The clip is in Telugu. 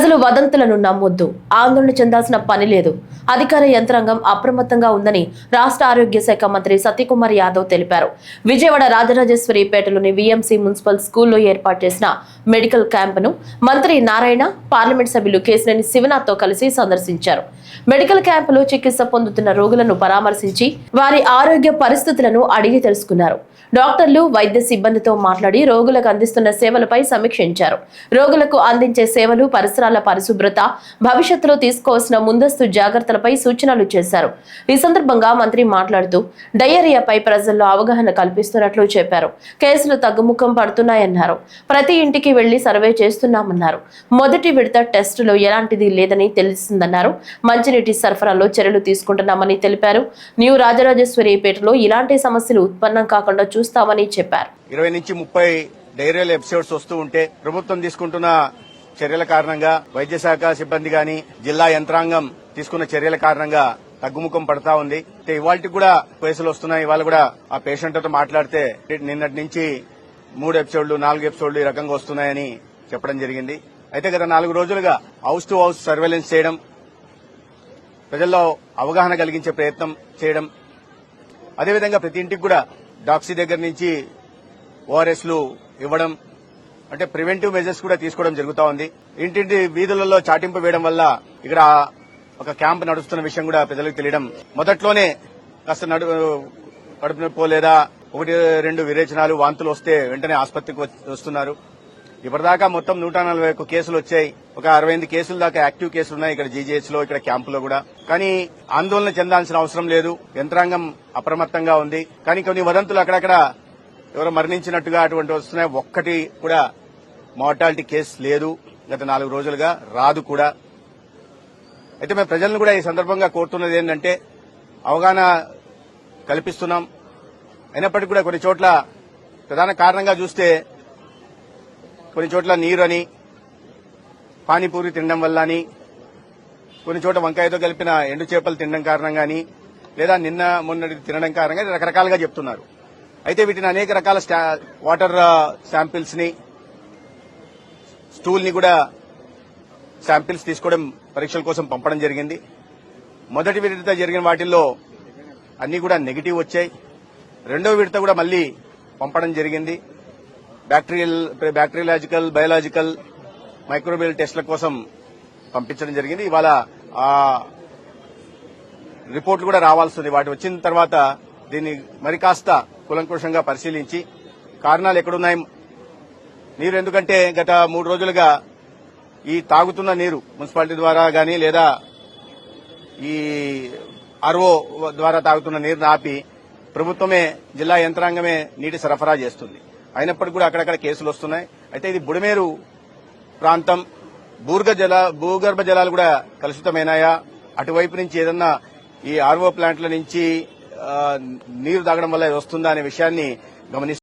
ప్రజలు వదంతులను నమ్మొద్దు. ఆందోళన చెందాల్సిన పని లేదు. అధికార యంత్రాంగం అప్రమత్తంగా ఉందని రాష్ట్ర ఆరోగ్య శాఖ మంత్రి సత్యకుమార్ యాదవ్ తెలిపారు. విజయవాడ రాజరాజేశ్వరిపేటలోని విఎంసీ మున్సిపల్ స్కూల్లో ఏర్పాటు చేసిన మెడికల్ క్యాంపును మంత్రి నారాయణ పార్లమెంట్ సభ్యులు కేసినేని శివనాథ్తో కలిసి సందర్శించారు. మెడికల్ క్యాంపులో చికిత్స పొందుతున్న రోగులను పరామర్శించి వారి ఆరోగ్య పరిస్థితులను అడిగి తెలుసుకున్నారు. డాక్టర్లు వైద్య సిబ్బందితో మాట్లాడి రోగులకు అందిస్తున్న సేవలపై సమీక్షించారు. రోగులకు అందించే సేవలు పరిసరాలు పరిశుభ్రత భవిష్యత్తులో తీసుకోవాల్సిన ముందస్తు జాగ్రత్తలపై సూచనలు చేశారు. ఈ సందర్భంగా మంత్రి మాట్లాడుతూ డయేరియాపై ప్రజల్లో అవగాహన కల్పిస్తున్నట్లు చెప్పారు. కేసులు తగ్గుముఖం పడుతున్నాయన్నారు. ప్రతి ఇంటికి వెళ్ళి సర్వే చేస్తున్నామన్నారు. మొదటి విడత టెస్టులో ఎలాంటిది లేదని తెలిసిందన్నారు. మంచినీటి సరఫరాలో చర్యలు తీసుకుంటున్నామని తెలిపారు. న్యూ రాజరాజేశ్వరిపేటలో ఇలాంటి సమస్యలు ఉత్పన్నం కాకుండా చూస్తామని చెప్పారు. ఇరవై నుంచి ముప్పై డైరియల్ ఎపిసోడ్స్ వస్తూ ఉంటే ప్రభుత్వం తీసుకుంటున్న చర్యల కారణంగా వైద్య శాఖ సిబ్బంది గాని జిల్లా యంత్రాంగం తీసుకున్న చర్యల కారణంగా తగ్గుముఖం పడతా ఉంది. ఇవాళకి కూడా కేసులు వస్తున్నాయి. ఇవాళ కూడా ఆ పేషెంట్తో మాట్లాడితే నిన్నటి నుంచి మూడు ఎపిసోడ్లు నాలుగు ఎపిసోడ్లు ఈ రకంగా వస్తున్నాయని చెప్పడం జరిగింది. అయితే గత నాలుగు రోజులుగా హౌస్ టు హౌస్ సర్వేలెన్స్ చేయడం ప్రజల్లో అవగాహన కలిగించే ప్రయత్నం చేయడం అదేవిధంగా ప్రతి ఇంటికి కూడా డాక్సీ దగ్గర నుంచి ఓఆర్ఎస్లు ఇవ్వడం అంటే ప్రివెంటివ్ మెజర్స్ కూడా తీసుకోవడం జరుగుతా ఉంది. ఇంటింటి వీధులలో చాటింపు వేయడం వల్ల ఇక్కడ ఒక క్యాంప్ నడుస్తున్న విషయం కూడా ప్రజలకు తెలియడం. మొదట్లోనే కాస్త నడు కడుపు నొప్పో లేదా ఒకటి రెండు విరేచనాలు వాంతులు వస్తే వెంటనే ఆసుపత్రికి వస్తున్నారు. ఇప్పటిదాకా మొత్తం నూట నలభై ఒక్క కేసులు వచ్చాయి. ఒక అరవై ఎనిమిది కేసుల దాకా యాక్టివ్ కేసులు ఉన్నాయి ఇక్కడ జీజీహెచ్లో ఇక్కడ క్యాంపులో కూడా. కానీ ఆందోళన చెందాల్సిన అవసరం లేదు. యంత్రాంగం అప్రమత్తంగా ఉంది. కానీ కొన్ని వదంతులు అక్కడక్కడ ఎవరో మరణించినట్టుగా అటువంటి వస్తున్నాయి. ఒక్కటి కూడా మార్టాలిటీ కేసు లేదు. గత నాలుగు రోజులుగా రాదు కూడా. అయితే మేము ప్రజలను కూడా ఈ సందర్భంగా కోరుతున్నది ఏంటంటే అవగాహన కల్పిస్తున్నాం. అయినప్పటికీ కూడా కొన్ని చోట్ల ప్రధాన కారణంగా చూస్తే కొన్ని చోట్ల నీరు అని పానీపూరి తినడం వల్ల అని కొన్ని చోట్ల వంకాయతో కలిపిన ఎండు చేపలు తినడం కారణంగాని లేదా నిన్న మొన్నటి తినడం కారణంగా రకరకాలుగా చెప్తున్నారు. అయితే వీటిని అనేక రకాల స్టా- వాటర్ శాంపిల్స్ని స్టూల్ని కూడా శాంపిల్స్ తీసుకోవడం పరీక్షల కోసం పంపడం జరిగింది. మొదటి విడత జరిగిన వాటిల్లో అన్ని కూడా నెగిటివ్ వచ్చాయి. రెండో విడత కూడా మళ్ళీ పంపడం జరిగింది. బ్యాక్టీరియల్ బ్యాక్టీరియలాజికల్ బయలాజికల్ మైక్రోబియల్ టెస్ట్ల కోసం పంపించడం జరిగింది. ఇవాళ ఆ రిపోర్ట్లు కూడా రావాల్సింది వాటి వచ్చిన తర్వాత దీన్ని మరి కాస్త కులంకుషంగా పరిశీలించి కారణాలు ఎక్కడున్నాయి? నీరు ఎందుకంటే గత మూడు రోజులుగా ఈ తాగుతున్న నీరు మున్సిపాలిటీ ద్వారా గాని లేదా ఈ ఆర్ఓ ద్వారా తాగుతున్న నీరుని ఆపి ప్రభుత్వమే జిల్లా యంత్రాంగమే నీటి సరఫరా చేస్తుంది. అయినప్పటికీ కూడా అక్కడక్కడ కేసులు వస్తున్నాయి. అయితే ఇది బుడమేరు ప్రాంతం. భూర్గ జల భూగర్భ జలాలు కూడా కలుషితమైనాయా? అటువైపు నుంచి ఏదన్నా ఈ ఆర్ఓ ప్లాంట్ల నుంచి నీరు తాగడం వల్ల ఇది వస్తుందా అనే విషయాన్ని గమనిస్తూ